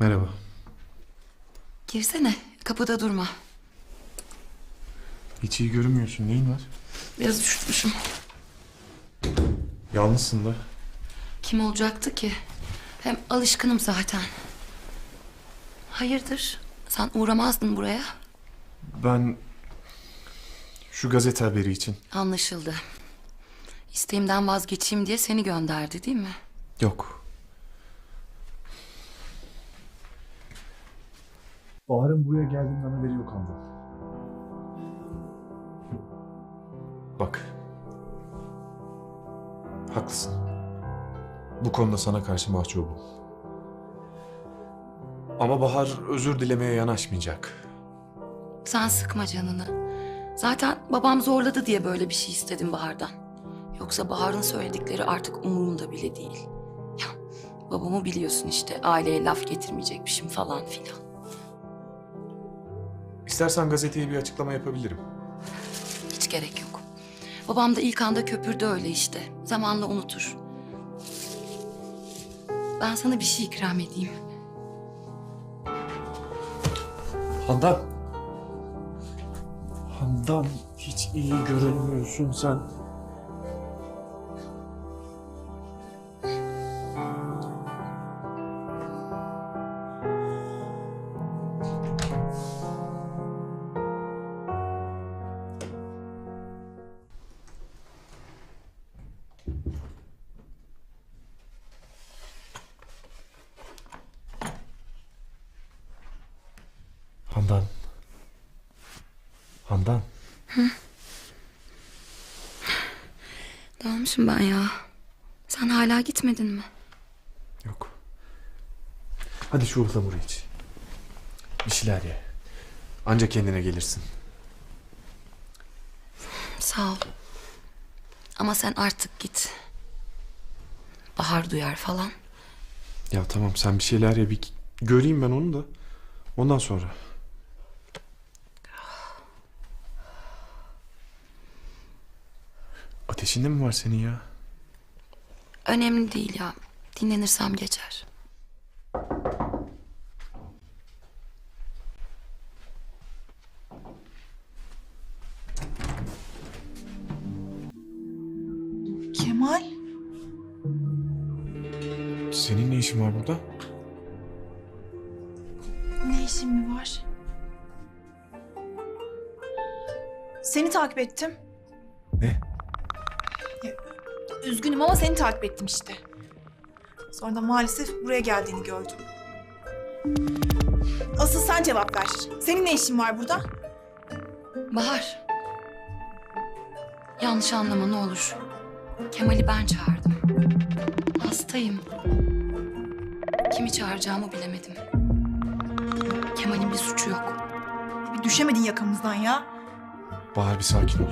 Merhaba. Girsene. Kapıda durma. Hiç iyi görünmüyorsun. Neyin var? Biraz üşütmüşüm. Yalnızsın da. Kim olacaktı ki? Hem alışkınım zaten. Hayırdır? Sen uğramazdın buraya. Ben şu gazete haberi için. Anlaşıldı. İsteğimden vazgeçeyim diye seni gönderdi değil mi? Yok. Bahar'ın buraya geldiğinden haberi yok Handan. Bak. Haklısın. Bu konuda sana karşı mahcubum. Ama Bahar özür dilemeye yanaşmayacak. Sen sıkma canını. Zaten babam zorladı diye böyle bir şey istedim Bahar'dan. Yoksa Bahar'ın söyledikleri artık umurumda bile değil. Ya babamı biliyorsun işte aileye laf getirmeyecekmişim falan filan. İstersen gazeteye bir açıklama yapabilirim. Hiç gerek yok. Babam da ilk anda köpürdü öyle işte. Zamanla unutur. Ben sana bir şey ikram edeyim. Handan! Handan hiç iyi görünmüyorsun sen. Handan. Handan. Dalmışım ben ya. Sen hala gitmedin mi? Yok. Hadi şu ıhlamuru iç. Bir şeyler ye. Anca kendine gelirsin. Sağ ol. Ama sen artık git. Bahar duyar falan. Ya tamam sen bir şeyler ye. Bir göreyim ben onu da. Ondan sonra. Ateşinde mi var senin ya? Önemli değil ya. Dinlenirsem geçer. Kemal? Senin ne işin var burada? Ne işin mi var? Seni takip ettim. Ne? Üzgünüm ama seni takip ettim işte. Sonra da maalesef buraya geldiğini gördüm. Asıl sen cevap ver. Senin ne işin var burada? Bahar. Yanlış anlama ne olur. Kemal'i ben çağırdım. Hastayım. Kimi çağıracağımı bilemedim. Kemal'in bir suçu yok. Bir düşemedin yakamızdan ya. Bahar bir sakin ol.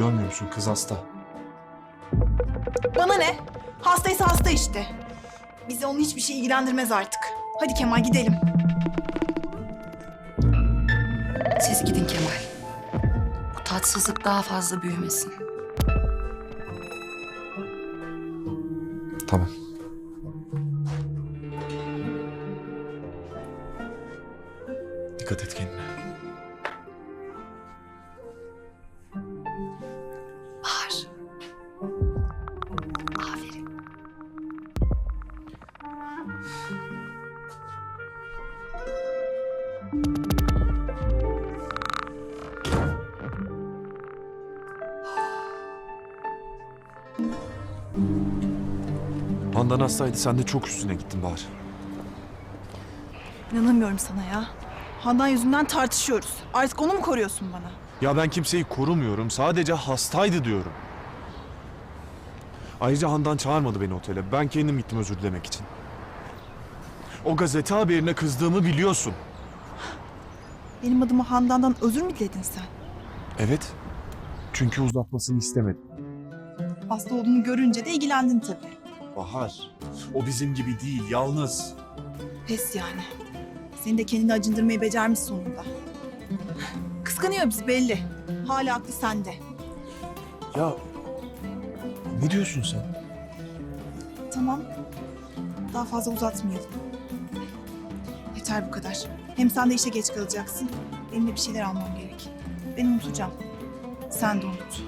Görmüyor musun kız hasta. Bana ne? Hastaysa hasta işte. Bizi onun hiçbir şey ilgilendirmez artık. Hadi Kemal gidelim. Siz gidin Kemal. Bu tatsızlık daha fazla büyümesin. Tamam. Dikkat et kendine. Handan hastaydı sen de çok üstüne gittin Bahar. İnanamıyorum sana ya. Handan yüzünden tartışıyoruz. Artık onu mu koruyorsun bana? Ya ben kimseyi korumuyorum. Sadece hastaydı diyorum. Ayrıca Handan çağırmadı beni otele. Ben kendim gittim özür dilemek için. O gazete haberine kızdığımı biliyorsun. Benim adıma Handan'dan özür mü diledin sen? Evet. Çünkü uzatmasını istemedim. Hasta olduğunu görünce de ilgilendin tabii. Bahar, o bizim gibi değil, yalnız. Pes yani. Seni de kendini acındırmayı becermiş sonunda. Kıskanıyor bizi belli. Hala aklı sende. Ya, ne diyorsun sen? tamam. Daha fazla uzatmayalım. Yeter bu kadar. Hem sen de işe geç kalacaksın. Benim de bir şeyler almam gerek. Ben unutacağım. Sen de unut.